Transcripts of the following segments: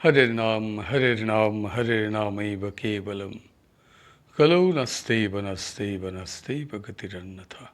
হরের নাম হরের নাম হরের নামৈব কেবলম কলৌ নস্তেইব নস্তেইব নস্তেইব গতিরন্যথা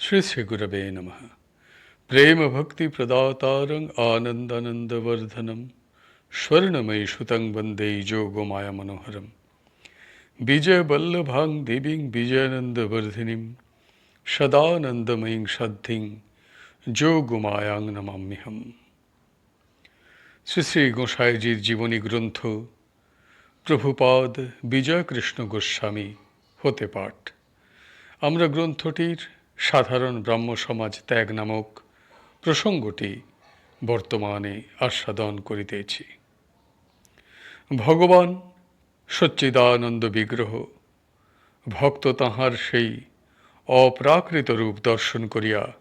শ্রী শ্রী গুরবে নমঃ প্রেম ভক্তি প্রদাতারং আনন্দানন্দবর্ধনম স্বর্ণময়ী সুতং বন্দে যোগমায়া মনোহরম বিজয় বল্লভাং দেবীং বিজয়ানন্দবর্ধিনীম সদানন্দময়ীং সদ্ধিং যোগমায়াং নমাম্যহম শ্রী শ্রী গোসাইজির জীবনী গ্রন্থ, প্রভুপাদ বিজয়কৃষ্ণ গোস্বামী, হতে পাঠ। আমরা গ্রন্থটির সাধারণ ব্রাহ্ম সমাজ ত্যাগ নামক প্রসঙ্গটি বর্তমানে আস্বাদন করিতেছি। ভগবান সচ্চিদানন্দ বিগ্রহ, ভক্ত তাহার সেই অপ্রাকৃত রূপ দর্শন করিয়া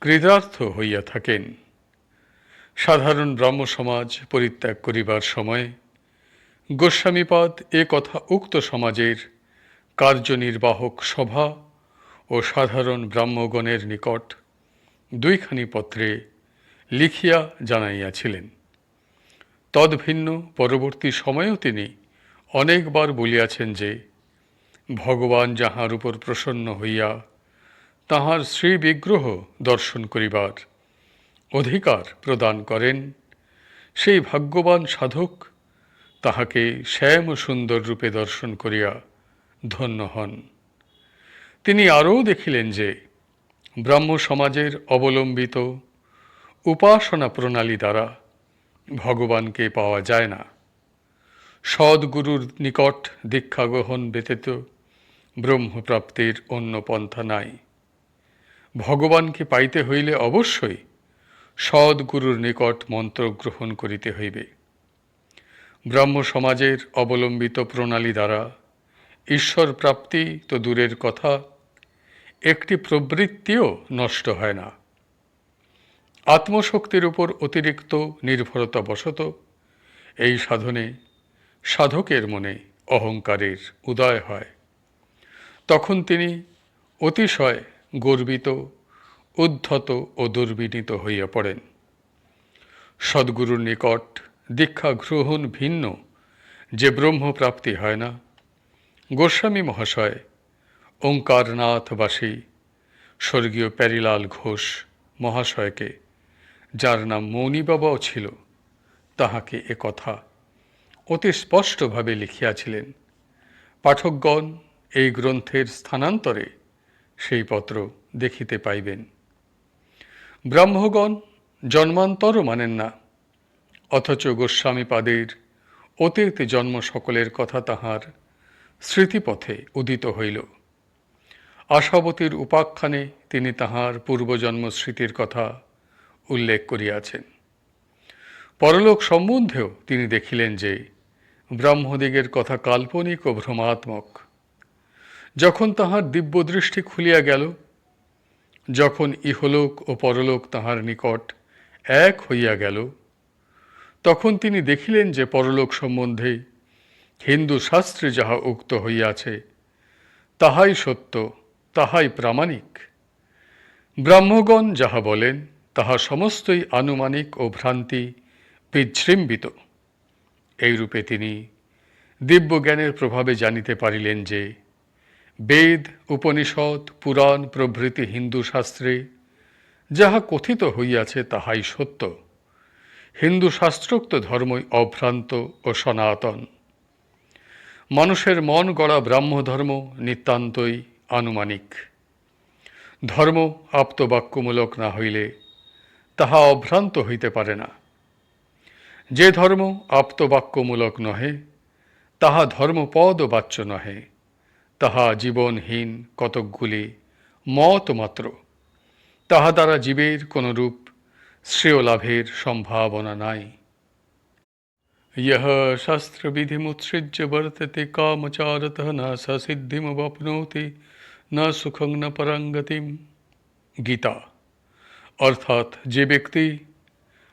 কৃতার্থ হইয়া থাকেন। সাধারণ ব্রাহ্ম সমাজ পরিত্যাগ করিবার সময় গোস্বামীপাদ এ কথা উক্ত সমাজের কার্যনির্বাহক সভা ও সাধারণ ব্রাহ্মগণের নিকট দুইখানি পত্রে লিখিয়া জানাইয়াছিলেন। তদ্ভিন্ন পরবর্তী সময়েও তিনি অনেকবার বলিয়াছেন যে, ভগবান যাহার উপর প্রসন্ন হইয়া তাহার শ্রীবিগ্রহ দর্শন করিবার অধিকার প্রদান করেন। সেই ভাগ্যবান সাধক তাহাকে শ্যাম সুন্দর রূপে দর্শন করিয়া ধন্য হন। তিনি আরও দেখিলেন যে ব্রাহ্ম সমাজের অবলম্বিত উপাসনা প্রণালী দ্বারা ভগবানকে পাওয়া যায় না। সদ্গুরুর নিকট দীক্ষা গ্রহণ ব্যতীত ব্রহ্মপ্রাপ্তির অন্য পন্থা নাই। ভগবানকে পাইতে হইলে অবশ্যই সদ্গুরুর নিকট মন্ত্র গ্রহণ করিতে হইবে। ব্রাহ্ম সমাজের অবলম্বিত প্রণালী দ্বারা ঈশ্বর প্রাপ্তি তো দূরের কথা, একটি প্রবৃত্তিও নষ্ট হয় না। আত্মশক্তির উপর অতিরিক্ত নির্ভরতা বশত এই সাধনে সাধকের মনে অহংকারের উদয় হয়। তখন তিনি অতিশয় গর্বিত উদ্ধত ও দুর্বিনীত হইয়া পড়েন। সদ্গুরুর নিকট দীক্ষা গ্রহণ ভিন্ন, যে ব্রহ্মপ্রাপ্তি হয় না। গোস্বামী মহাশয়, ওঙ্কারনাথবাসী, স্বর্গীয় প্যারিলাল ঘোষ মহাশয়কে, যার নাম মৌনী বাবাও ছিল, তাহাকে এ কথা অতি স্পষ্টভাবে লিখিয়াছিলেন। পাঠকগণ এই গ্রন্থের স্থানান্তরে সেই পত্র দেখিতে পাইবেন। ব্রাহ্মগণ জন্মান্তরও মানেন না, অথচ গোস্বামীপাদের অতীত জন্ম সকলের কথা তাহার স্মৃতিপথে উদিত হইল। আশাবতীর উপাখ্যানে তিনি তাহার পূর্বজন্ম স্মৃতির কথা উল্লেখ করিয়াছেন। পরলোক সম্বন্ধেও তিনি দেখিলেন যে ব্রাহ্মদিগের কথা কাল্পনিক ও ভ্রমাত্মক। যখন তাহার দিব্যদৃষ্টি খুলিয়া গেল যখন ইহলোক ও পরলোক তাহার নিকট এক হইয়া গেল, তখন তিনি দেখিলেন যে পরলোক সম্বন্ধে হিন্দু শাস্ত্রে যাহা উক্ত হইয়াছে, তাহাই সত্য, তাহাই প্রামাণিক। ব্রাহ্মগণ যাহা বলেন, তাহা সমস্তই আনুমানিক ও ভ্রান্তি বিজৃম্বিত। এইরূপে তিনি দিব্যজ্ঞানের প্রভাবে জানিতে পারিলেন যে বেদ উপনিষদ পুরাণ প্রভৃতি হিন্দু শাস্ত্রে, যাহা কথিত হইয়াছে তাহাই সত্য। হিন্দু শাস্ত্রোক্ত ধর্মই অভ্রান্ত ও সনাতন। মানুষের মন গড়া ব্রাহ্মধর্ম নিতান্তই আনুমানিক। ধর্ম আপ্তবাক্যমূলক না হইলে তাহা অভ্রান্ত হইতে পারে না। যে ধর্ম আপ্তবাক্যমূলক নহে, তাহা ধর্মপদ বাচ্য নহে। তাহা জীবনহীন কতকগুলি মত মাত্র। তাহা দ্বারা জীবের কোনরূপ শ্রেয় লাভের সম্ভাবনা নাই। ইহ শাস্ত্রবিধিমুৎসৃজ্য বর্ততে কামচারত না স সিদ্ধিমবাপ্নোতি না সুখং না পরাঙ্গতিম। গীতা। অর্থাৎ যে ব্যক্তি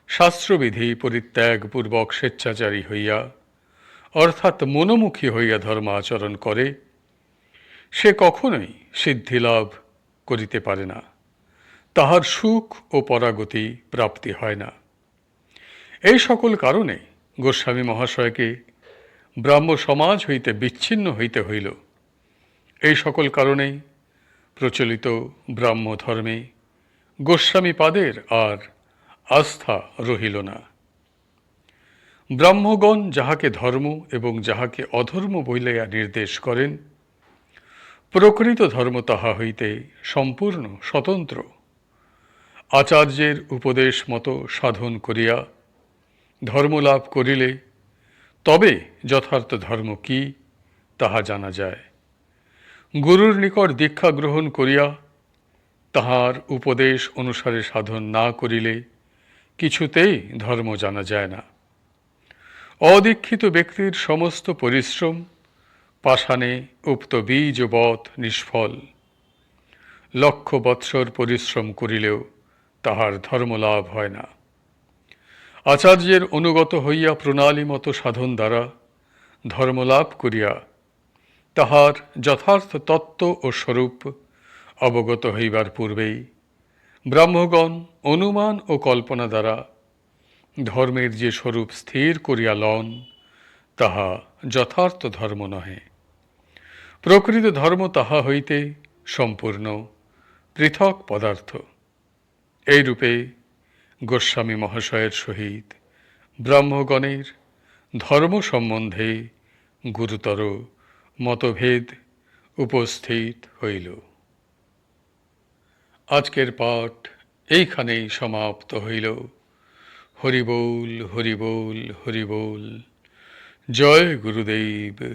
শাস্ত্রবিধি পরিত্যাগপূর্বক স্বেচ্ছাচারী হইয়া অর্থাৎ মনোমুখী হইয়া ধর্ম আচরণ করে সে কখনোই সিদ্ধিলাভ করিতে পারে না। তাহার সুখ ও পরাগতি প্রাপ্তি হয় না। এই সকল কারণে গোস্বামী মহাশয়কে ব্রাহ্ম সমাজ হইতে বিচ্ছিন্ন হইতে হইল। এই সকল কারণেই প্রচলিত ব্রাহ্ম ধর্মে গোস্বামী পাদের আর আস্থা রহিল না। ব্রাহ্মগণ যাহাকে ধর্ম এবং যাহাকে অধর্ম বইলাইয়া নির্দেশ করেন প্রকৃত ধর্ম তাহা হইতে সম্পূর্ণ স্বতন্ত্র। আচার্যের উপদেশ মতো সাধন করিয়া ধর্মলাভ করিলে তবে যথার্থ ধর্ম কি, তাহা জানা যায়। গুরুর নিকট দীক্ষা গ্রহণ করিয়া তাহার উপদেশ অনুসারে সাধন না করিলে কিছুতেই ধর্ম জানা যায় না। অদীক্ষিত ব্যক্তির সমস্ত পরিশ্রম পাষাণে উক্ত বীজবৎ নিষ্ফল। লক্ষ বৎসর পরিশ্রম করিলেও তাহার ধর্মলাভ হয় না। আচার্যের অনুগত হইয়া প্রণালী মতো সাধন দ্বারা ধর্মলাভ করিয়া তাহার যথার্থ তত্ত্ব ও স্বরূপ অবগত হইবার পূর্বেই ব্রাহ্মগণ অনুমান ও কল্পনা দ্বারা ধর্মের যে স্বরূপ স্থির করিয়া লন, তাহা যথার্থ ধর্ম নহে। প্রকৃত ধর্ম তাহা হইতে সম্পূর্ণ পৃথক পদার্থ। এইরূপে গোস্বামী মহাশয়ের সহিত ব্রাহ্মগণের ধর্ম সম্বন্ধে গুরুতর মতভেদ উপস্থিত হইল। আজকের পাঠ এইখানেই সমাপ্ত হইল। হরিবোল হরিবোল হরিবোল। জয় গুরুদেব।